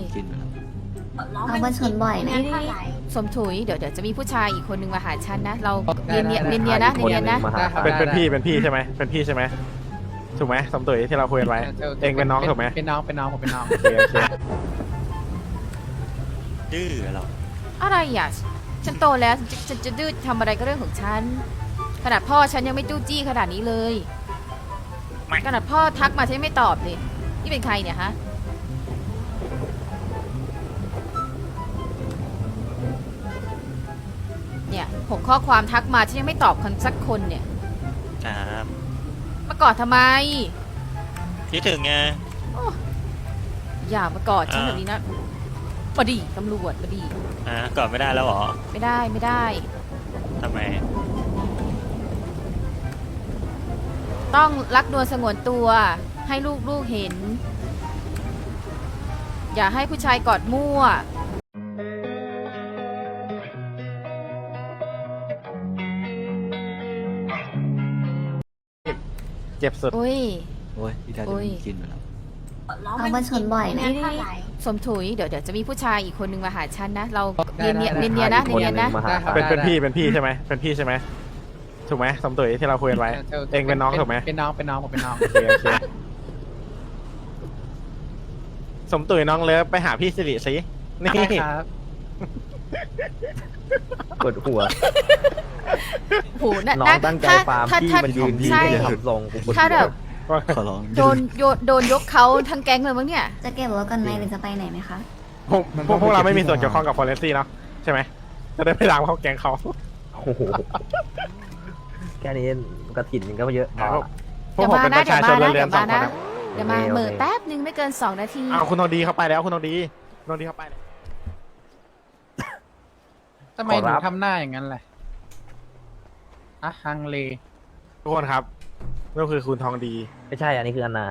ย กินไปแล้วเอามาชนบ่อยนะ นี่นี่สมถุยเดี๋ยวเดี๋ยวจะมีผู้ชายอีกคนนึงมาหาฉันนะ เราเนียนเนียนเนียนเนียนนะเนียนเนียนนะมาหาเป็นเป็นพี่เป็นพี่ใช่ไหมเป็นพี่ใช่ไหมถูกไหมสมตุ๋ยที่เราคุยกันไว้ เองเป็นน้องถูกไหมเป็นน้องเป็นน้องผมเป็นน้อง โอเคโอเคดื้อเหรออะไรอะฉันโตแล้วฉันจะฉันจะดื้อทำอะไรก็เรื่องของฉัน ขนาดพ่อฉันยังไม่จู้จี้ขนาดนี้เลย ขนาดพ่อทักมาฉันยังไม่ตอบเลย นี่เป็นใครเนี่ยฮะ เนี่ยหกข้อความทักมาฉันยังไม่ตอบคนสักคนเนี่ยครับมากอดทำไมคิดถึงไงอย่ามากอดฉันแบบนี้นะบดีตำรวจบดีอะกอดไม่ได้แล้วเหรอไม่ได้ไม่ได้ทำไมต้องรักนวลสงวนตัวให้ลูกลูกเห็น อย่าให้ผู้ชายกอดมั่ว เจ็บสุดโอ้ย โอ้ยพี่ดาโอ้ยกินไปแล้วเอามาชนบ่อยนะนี่นี่สมถุยเดี๋ยวเดี๋ยวจะมีผู้ชายอีกคนนึงมาหาฉันนะ เราเนียนเนียนเนียนเนียนนะเนียนเนียนนะมาหาเป็นเป็นพี่เป็นพี่ใช่ไหมเป็นพี่ใช่ไหมถูกไหมสมตุ๋ยที่เราคุยกันไว้ เองเป็นน้องถูกไหมเป็นน้องเป็นน้องผมเป็นน้อง โอเคโอเคสมตุ๋ยน้องเลิฟไปหาพี่สิริสินี่ได้ครับ ปวดหัวโหน่ะน้องน่ะตั้งใจถ้าฟาร์มถ้าพี่ถ้ามันยืนพี่ใช่ไม่ได้ทำทรงกูปวดถ้าแบบหัวขอร้องโดนโยนโดนยกเขาทั้งแก๊งเลยมั้งเนี่ยจะเก็บรถกันไหมหรือจะไปไหนไหมคะ พวกพวกพวกเราไม่มีส่วนเกี่ยวข้องกับฟอเรนซี่เนาะใช่ไหมจะได้ไปล้างเขาแกงเขาโอ้โหแค่นี้กระถิ่นมันก็เยอะพอพวกผมเป็นประชาชนเรือนๆสองคนนะเดี๋ยวมาโอเคเหม่อโอเคแป๊บนึงไม่เกินสองนาทีอ้าวคุณทองดีเข้าไปแล้วคุณทองดีคุณทองดีเข้าไปแล้วทำไมหนูทำหน้าอย่างนั้นแหละ อะฮังเล ทุกคนครับนี่คือคุณทองดีไม่ใช่ อันนี้คืออันนา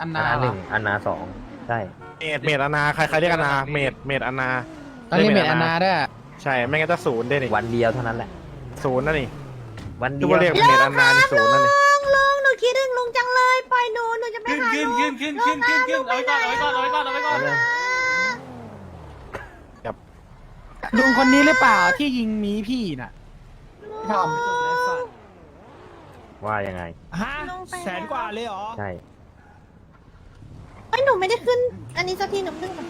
อันอันนานาหนึ่งอันนาสองใช่ เมดเมดอนาใครใครเรียกอนาเมดเมดอนาตอนนี้เมดอันนาด้วยใช่ไม่งั้นจะศูนย์เด้นี่วันเดียวเท่านั้นแหละ ศูนย์นั่นนี่วันทุเดีกยคนเรียกวเมดอนานี่ศูนย์นั่นนี่ลุงหนูคิดถึงลุงจังเลยปล่อยหนูหนูจะไปหาลุงขึ้นขึ้นขึ้นขึ้นขึ้นเอาไว้ก่อนเอาไว้ก่อนเอาไว้ก่อนเอาไว้ก่อน ลุงคนนี้หรือเปล่าที่ยิงหมีพี่น่ะพี่ ทอมว่ายังไง ฮะแสนกว่าเลยเหรอ ใช่ ไอ้ยหนูไม่ได้ขึ้น อันนี้สักทีหนูขึ้นก่อน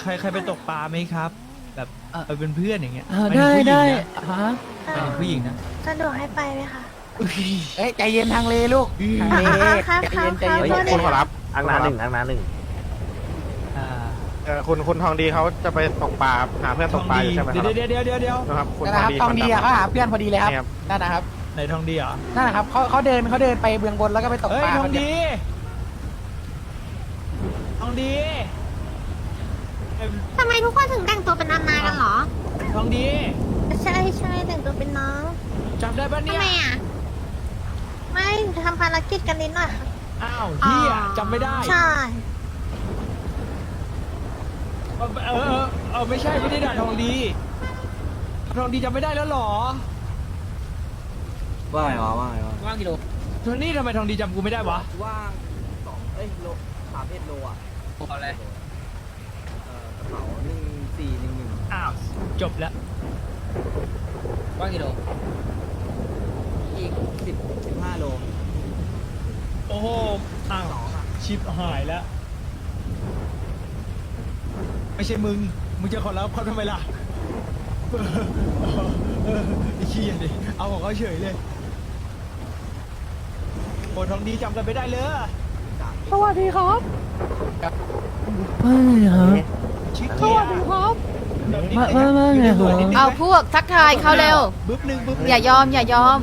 ใครใครไปตกปลาไหมครับ แบบไปเป็นเพื่อนอย่างเงี้ยได้ได้ฮะไปถึงผู้หญิงนะสะดวกให้ไปไหมคะเอ้ยใจเย็นทางเลลูกทางเลอ่าครับใจเย็นใจครับเย็นครับคุณขอรับอันนาหนึ่งอันนาหนึ่งอ่า เออคุณคุณทองดีเขาจะไปตกปลาหาเพื่อนตกปลาอยู่ใช่ไหมคเดี๋รัยวบเดี๋ยวเดี๋ยวเดี๋ยวเดี๋ยวนะครับคุณนั่นทนะองครับดีทองดีอะคนเขาดำหาเพื่อนพอดีเลยครับนี่ครับนั่นนะครับไหนทองดีเหรอนั่นนะครับเขาเขาเดินเขาเดินไปเบื้องบนแล้วก็ไปตกเฮ้ปยลาทองคนเดียวดี ทองดีทำไมทุกคนถึงแต่งตัวเป็นนานากันเหรอ ทองดีใช่ใช่แต่งตัวเป็นน้องจำได้ปะทำเนี่ยไมอะ ไม่ทำภารกิจกันนิดหน่อยค่ะอ้าวเฮียจำไม่ได้ ใช่ เออเออเออเออไม่ใช่ไม่ได้ด่าทองดีทองดีจำไม่ได้แล้วเหรอว่าไงวะว่าไงวะว่างกิโลโทนี่ทำไมทองดีจำกูไม่ได้วะว่างสองเอ้ยโลสามเอ็ดโลอะเอาเลยเอ่อกระเป๋าหนึ่งสี่หนึ่งหนึ่งอ้าวจบแล้วว่างกิโลอีกสิบสิบห้าโลโอ้โหอ้าวชิปหายแล้ว ไม่ใช่มึง มึงจะขอรับเขาทำไมล่ะเออเออไอ้ขี้ยดิเอาของเขาเฉยเลยโอ้ทองดีจำกันไม่ได้เลยสวัสดีครับชิคอันกี้นี้ครับมามามาไงเหรอเอาพวกทักทายเขาเร็ว บึ๊บหนึ่งบึ๊บหนึ่งอย่ายอมอย่ายอม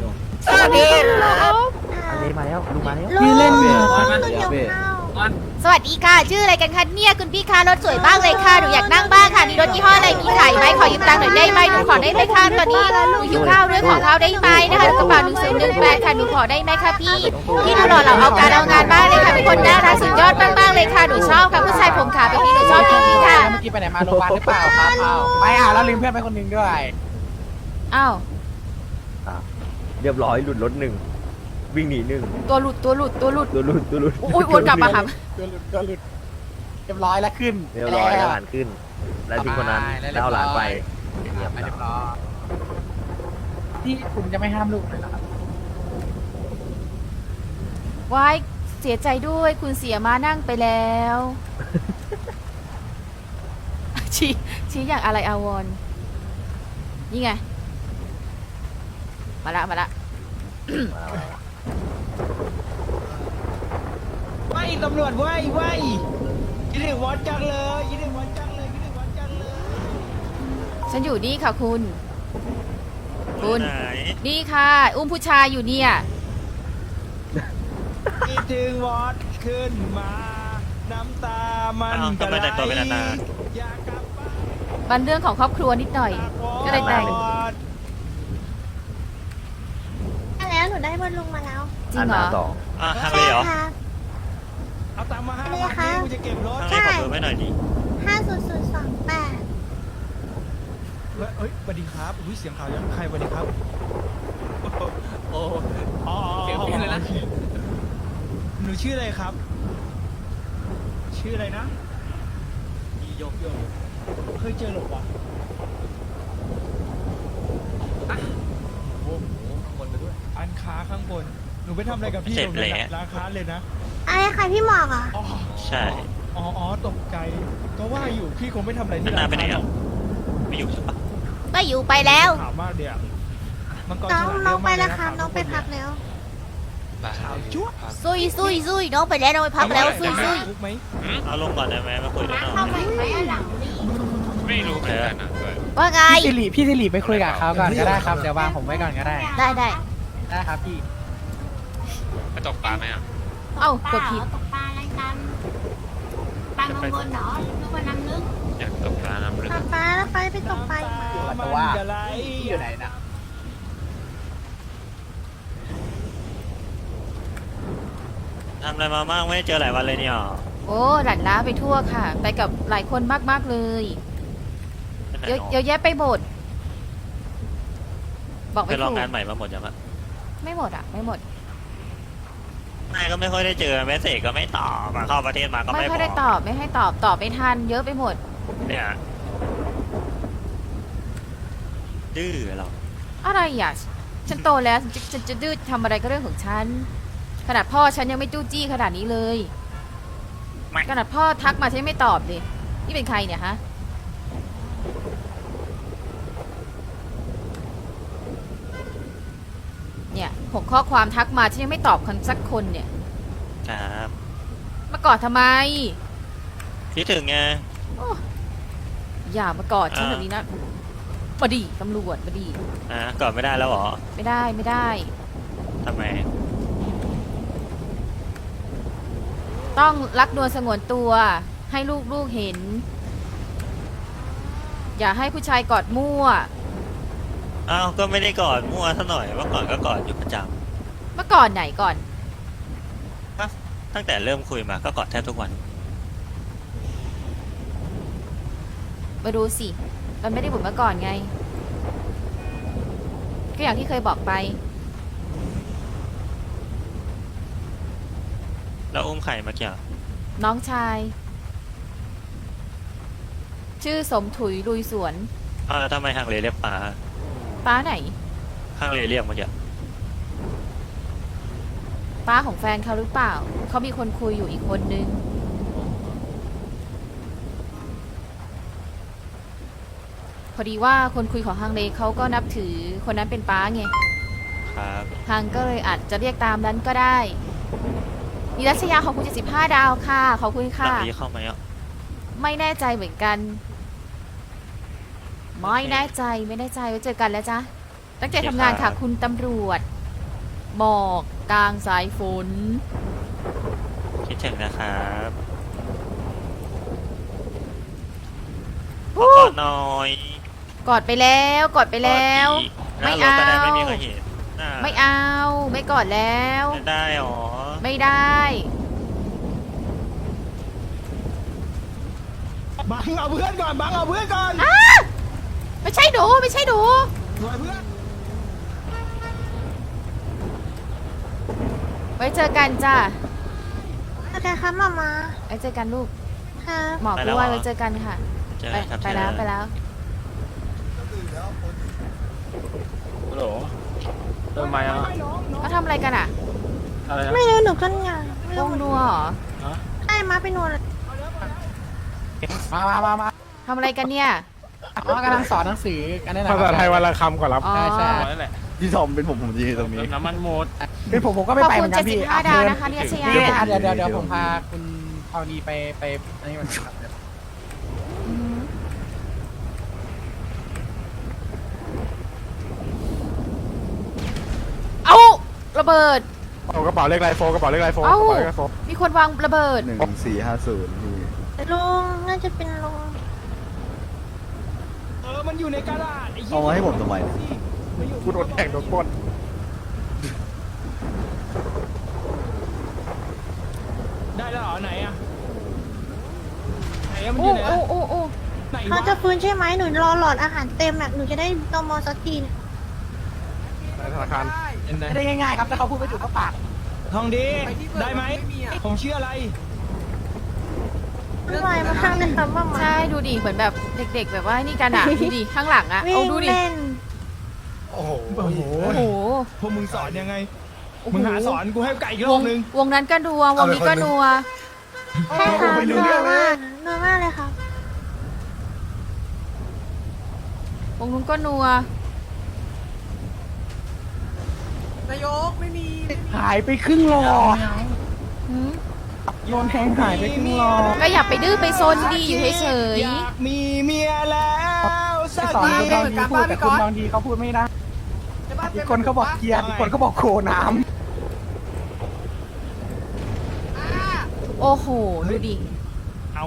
สวัสดีครับ อันนี้มาแล้วดูมาแล้วลุงเล่นลุเหรองหนูหิวข้าวสวัสดีค่ะ ชื่ออะไรกันคะเนี่ยคุณพี่คะรถสวยบ้างเลยค่ะหนูอยากนั่งบ้างค่ะมีรถยี่ห้ออะไรมีขายไหมขอยืมตังค์หน่อยได้ไหมหนูขอได้ไหมคะตอนนี้หนูหิวข้าวด้วยขอข้าวได้ไหมนะคะกระเป๋าหนึ่งศูนย์หนึ่งแปดค่ะหนูขอได้ไหมคะพี่พี่ดูหล่อเหลาเอาการเอางานมากเลยค่ะเป็นคนน่ารักสุดยอดมากๆเลยค่ะหนูชอบค่ะผู้ชายผมขาวแบบนี้หนูชอบจริงๆค่ะเมื่อกี้ไปไหนมาโรงพยาบาลหรือเปล่าครับอ้าวไปอะแล้วลืมเพื่อนไปคนหนึ่งด้วย อ้าวอะเรียบร้อยหลุดรถหนึ่ง วิ่งหนีหนึ่งตัวหลุดตัวหลุดตัวหลุดตัวหลุดตัวหลุดอุ้ยวนกลับมาค่ะตัวหลุดตัวหลุดรียบร้อยแล้วขึ้นเรียบร้อยแล้วหลานขึ้น แล้วทิ้งคนนั้นแล้วเอาหลานไปเงียบไปๆเรียบร้อยที่คุณจะไม่ห้ามลูกเลยเหรอครับวายเสียใจด้วยคุณเสียมานั่งไปแล้วชี้ชี้อย่างอะไรอาวรณ์นี่ไง มาละ มาละ ไม่ ตำรวจไว้ไว้ยินดีวัดจังเลยยินดีวัดจังเลยยินดีวัดจังเลยฉันอยู่นี่ค่ะคุณ คุณ ไหนนี่ค่ะ อุ้มผู้ชายอยู่เนี่ย คิดถึงวัดขึ้นมา น้ำตามันอ้าวทำไมแต่งตัวเป็นนานาอยากกลับบ้านมันเรื่องของครอบครัวนิดหน่อยก็เลยแต่งวัดมาแล้วหนูได้บอลลุงมาแล้วจริอังนเหรนาอสองอะฮังเลเหรอค่ะเอา ตังค์มาห้าอะไรพันคะนี่กูจะเก็บรถฮังเลขอเบอร์ไว้หน่อยดิห้าศูนย์ศูนย์สองแปดเฮ้ยเฮ้ยสวัสดีครับอุ้ยเสียงข่าวยังใครสวัสดีครับ โอ้อ๋อเสียงเปลี่ยนเลยนะโอคหนูชื่ออะไรครับ ชื่ออะไรนะโยกโยกเคยเจอหรอวะอะโอ้โหข้างบนไปด้วยอันค้าข้างบน หนูไปทำอะไรกับพี่เจ็บผมเนี่ยแหละร้านค้าเลยนะ อะไรคะพี่หมอกอะอ๋อใช่ อ๋ออ๋อตกใจ ก็ว่าอยู่พี่คงไม่ทำอะไรที่นาร้านไปไหนค้าหรอะอกไม่อยู่ใช่ปะไม่อยู่ไปแล้วขาวมากเดียวมังกรน้องฉลามน้องไปเยแล้วอะครับมากน้องไปพักแล้วขาวจุ๊บซุยซุยซุยน้องไปแล้วน้องไปพักแล้วซุยซุยคุกไหมเอาลงก่อนได้ไหมมาคุยกันหน่อยเข้าไปไหมอะหลังไม่รู้เหมือนกันอะว่าไง พี่สิริพี่สิริไปคุยกับเขาก่อนก็ได้ครับ เดี๋ยววางผมไว้ก่อนก็ได้ ได้ได้ได้ครับพี่ ไปตกปลาไหมอะ เอ้ากดผิด ตกปลาอะไรกันปลาเมืองบนเหรอหรือว่าน้ำลึกอยากตกปลาน้ำลึก ปลาปลาแล้วไปไปตกปลาน้ำตาว่ามันจะไหลพี่อยู่ไหนนะทำอะไรมาบ้างไม่ได้เจอหลายวันเลยเนี่ยโอ้หลั่นล้าไปทั่วค่ะ ไปกับหลายคนมากๆเลยไปไหนเยอะเนาะเยอะแยะไปหมด บอกไปไม่ลองถูกงานใหม่มาหมดยังอะไม่หมดอะ ไม่หมด นายก็ไม่ค่อยได้เจอแมสเซจก็ไม่ตอบมาเข้าประเทศมาก็ไม่ไม่ค่อยได้บตอกอบไม่ให้ตอบตอบไม่ทันเยอะไปหมด เนี่ยดื้อเราอะไรอะฉันโตแล้วฉันจะฉันจะดื้อทำอะไรก็เรื่องของฉัน ขนาดพ่อฉันยังไม่จู้จี้ขนาดนี้เลย ขนาดพ่อทักมาฉันยังไม่ตอบเลยนี่เป็นใครเนี่ยฮะ เนี่ย หกข้อความทักมาฉันยังไม่ตอบคนสักคนเนี่ย ครับมากอดทำไม คิดถึงไง อย่ามากอดฉันอ่า แบบนี้นะมาดีตำรวจมาดี อะก่อนไม่ได้แล้วเหรอไม่ได้ไม่ได้ ทำไม ต้องรักนวลสงวนตัว ให้ลูกลูกเห็น อย่าให้ผู้ชายกอดมั่ว อ้าวก็ไม่ได้กอดมั่วซะหน่อยเมื่อก่อนก็กอดอยู่ประจเมื่อก่อนไหนก่อนำตั้งแต่เริ่มคุยมาก็กอดแทบทุกวัน มาดูสิ มันไม่ได้เหมือนเมื่อก่อนไง ก็อย่างที่เคยบอกไป แล้วอุ้มไข่มาเกี่ยวน้องชาย ชื่อสมถุยลุยสวน อ้าวแล้วทำไมฮังเลเรียกปลา ป้าไหนฮังเลเรียกเมื่อกี้ป้าของแฟนเขาหรือเปล่า เขามีคนคุยอยู่อีกคนนึง พอดีว่าคนคุยของฮังเลเขาก็นับถือคนนั้นเป็นป้าไง ครับฮังก็เลยอาจจะเรียกตามนั้นก็ได้นิรัชยาขอบคุณ75ดาวค่ะ ขอบคุณหลัค่ะ งนี้เข้ามาอะ ไม่แน่ใจเหมือนกัน ไม่แน่ใจไม่แน่ใจไว้เจอกันแล้วจ้ะตั้งใจทำงานค่ะคุณตำรวจหมอกกลางสายฝน คิดถึงนะครับขฮู้อกอดหน่อยกอดไปแล้วกอดไปแล้ว กอดอีกไม่หน้รถก็ได้เอาไม่มีใครเห็นน่ะไม่เอาไม่กอดแล้ว ไม่ได้หรอไม่ได้ บังเอาเพื่อนก่อนบังเอาเพื่อนก่อน อ้า ไม่ใช่หนูไม่ใช่หนู หน่วยเพื่อนไว้เจอกันจ้ะโอเคครับมามาไว้เจอกันลูกโอเคหมอกล้วยไว้เจอกันค่ะ เจอไปครับไปแล้วไปแล้ว ฮัลโหลเติมไม้อะเขาทำอะไรกันอะอะไรนะ ไม่รู้หนูก็งานวงนัวเหรอใช่มาไปนวดมามามามาทำอะไรกันเนี่ย อ๋อกำลังสอนหนังสือกันนี่แหละภาษาไทยวันละคำก่อนรับ อ๋อ ใช่ใช่นั่นแหละพี่ทอมเป็นผมผมจะยืนตรงนี้น้ำมันหมดเป็นผมผมก็ไม่ขอบไปเหคุมืณอนกันพี่75ดาวนะคะเนี่ยชยานี่อะเดี๋ยวเดี๋ยวเดี๋ยวผมพาคุณพาวนีไปไปอันนี้มันครับอืมเอาระเบิด เอากระเป๋าเลขไรโฟกระเป๋าเลขไรโฟกเอ้าระเป๋าเลขไรโฟมีคนวางระเบิด หนึ่งสี่ห้าศูนย์พี่ลุงน่าจะเป็นลุงเออมันอยู่ในกระดาษไอ้เหี้ยเอามาให้ผมทำไมเนี่ยมันอยู่กูโดนแทงโดนปล้นได้แล้วเหรอไหนอะไหนอะมันอโอ้ยู่ไหนโอ้อะโอ้โอ้ไหนเขาวะจะฟื้นใช่ไหมหนูรอหลอดอาหารเต็มอะหนูจะได้นมสักทีนะในธนาคารไม่ได้ง่ายๆครับถ้าเขาพูดไม่ถูกก็ปากทองดีได้ไหมผมชื่ออะไร ไม่ไหวมาข้างเลยครับว่ามาใช่ดูดิเหมือนแบบเด็ก ๆ แบบว่านี่กันอะ ดูดิข้างหลังอะวิ่เอางดูดิเล่นโอ้โหโอ้โหพวกมึงสอนยังไงโอ้โหมึงหาสอนกูให้ไก่อีกรวองบนึง วงนั้นก็นัววงนี้ก็นัวใช่ค่ะไม่รู้นัเรื่วองเลยมากนัวมากเลยค่ะวงนู้นก็นัวหายไปครึ่งหลอดหืม โดนแทงหายไปครึ่งหลอดก็อย่าไปดื้อไปซนดีอยู่เฉยอยากมีเมียแล้วสัไปกสอนทีคุณบางดีพูดแต่คุณบางดีเขาพูดไม่ได้อีกคนเขาบอกเกียร์อีกคนเขาบอกโคน้ๆโอ้โหดูดิเอา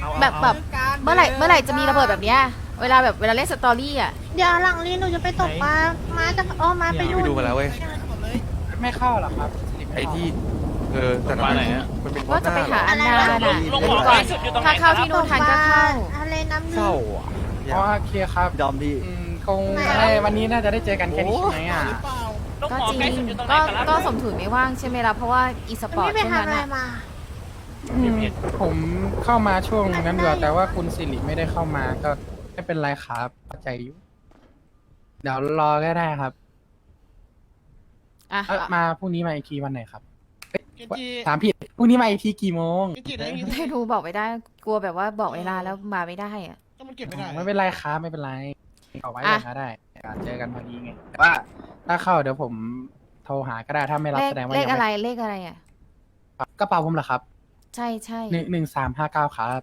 เอาเอาแบบแบบเมื่อไหร่เมื่อไหร่จะมีระเบิดแบบเนี้ยเวลาแบบเวลาเล่นสตอรี่อะเดี๋ยวหลังนี้หนูจะไปตกปลาม้าจะอ้อม้าไปดูไปดูมาแล้วเว้ยำไม่เข้าหรอกครับไอ้ที่ เออแต่มาไหนอะมันเป็นว่าจะไปหาอันนาน่ะลงเดี๋ยวก่อนถ้าเข้าที่นู่นทันก็เข้าอะไรน้ำเศลึร้ากอะอ๋อโอเคครับดอมพี่อืมคงได้วันนี้น่าจะได้เจอกันแค่นี้ใช่ไหมอะก็จริงก็ก็สมถุนไม่ว่างใช่ไหมล่ะเพราะว่าอีสปอร์ตไม่ไปพวกทำนั้นอะไรอะมาอืมผมเข้ามาช่วงนั้นเดียวแต่ว่าคุณสิริไม่ได้เข้ามาก็ไม่เป็นไรครับเข้าใจอยู่เดี๋ยวรอก็ได้ครับอะเอ้ยมาพรุ่งนี้มาอีกทีวันไหนครับ เอ้ยถามผิดพรุ่งนี้มาอีกทีกี่โมงไม่รู้บอกไม่ได้ กลัวแบบว่าบอกเวลาแล้วมาไม่ได้อะไม่เป็นไรครับไม่เป็นไรเอาไว้อะก่อนก็ได้เจอกันพอดีไงแต่ว่าถ้าเข้าเดี๋ยวผมโทรหาก็ได้ถ้าไม่รับเลขแสดงว่าเลยัขงอะไรไม่เลขอะไรอะ กระเป๋าผมเหรอครับใช่ใช่หนึ่งหนึ่งสามห้าเก้าครับ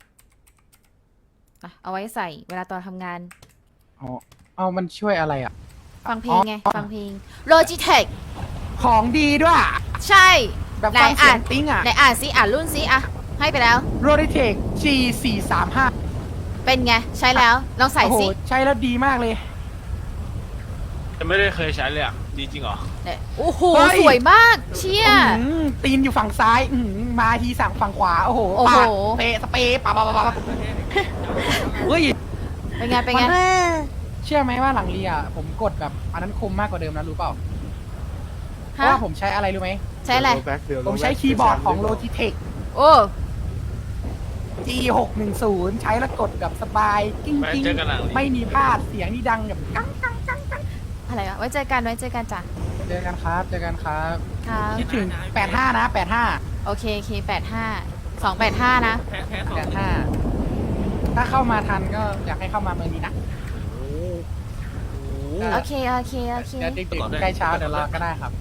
อะเอาไว้ใส่เวลาตอนทำงาน อ๋อเอามันช่วยอะไรอะ ฟังเพลงไง อ๋อ ฟังเพลง Logitech ของดีด้วย ใช่ แบบไหนฟังเสียอ่างนติ้งอะไหนอ่านซิอ่านรุ่นซิอะให้ไปแล้ว โรดิเทค G สี่สามห้าเป็นไง ใช้แล้วลองใส่โอ้โห ซิใช้แล้วดีมากเลย จะไม่ได้เคยใช้เลยอะ ดีจริงเหรอ เนี่ยโอ้โหเฮ้ย สวยมากเชี่ย อื้อหือตีนอยู่ฝั่งซ้ายอื้อหือมาทีสั่งฝั่งขวา โอ้โหโอ้โห ปาดเปะสเปย์ปะปะปะปะเฮ้ย เป็นไงเป็นไงเออเชื่อไหมว่าหลังเรียอะผมกดแบบอันนั้นคมมากกว่าเดิมนะรู้เปล่า เพฮะราะว่าผมใช้อะไรรู้ไหม ใช้อะไร ผมใช้คีย์บอร์ดของ Logitech โอ้ G 6 1 0 ใช้แล้วกดแบบสบายกิ้งไว้กิ้งเจอกันหลังเรียนไม่มีพลาดเสียงนี่ดังแบบกังกังกังกังอะไรวะไว้เจอกันไว้เจอกันจ้ะเจอกันครับเจอกันครับครับคิดถึง 85 นะ 85 โอเคโอเคแปดห้าสองแปดห้านะ 85 ถ้าเข้ามาทันก็อยากให้เข้ามาเมืองนี้นะโอเคโอเคโอเค เดี๋ยวดึกๆใกล้เช้าเดี๋ยวรอก็ได้ครับ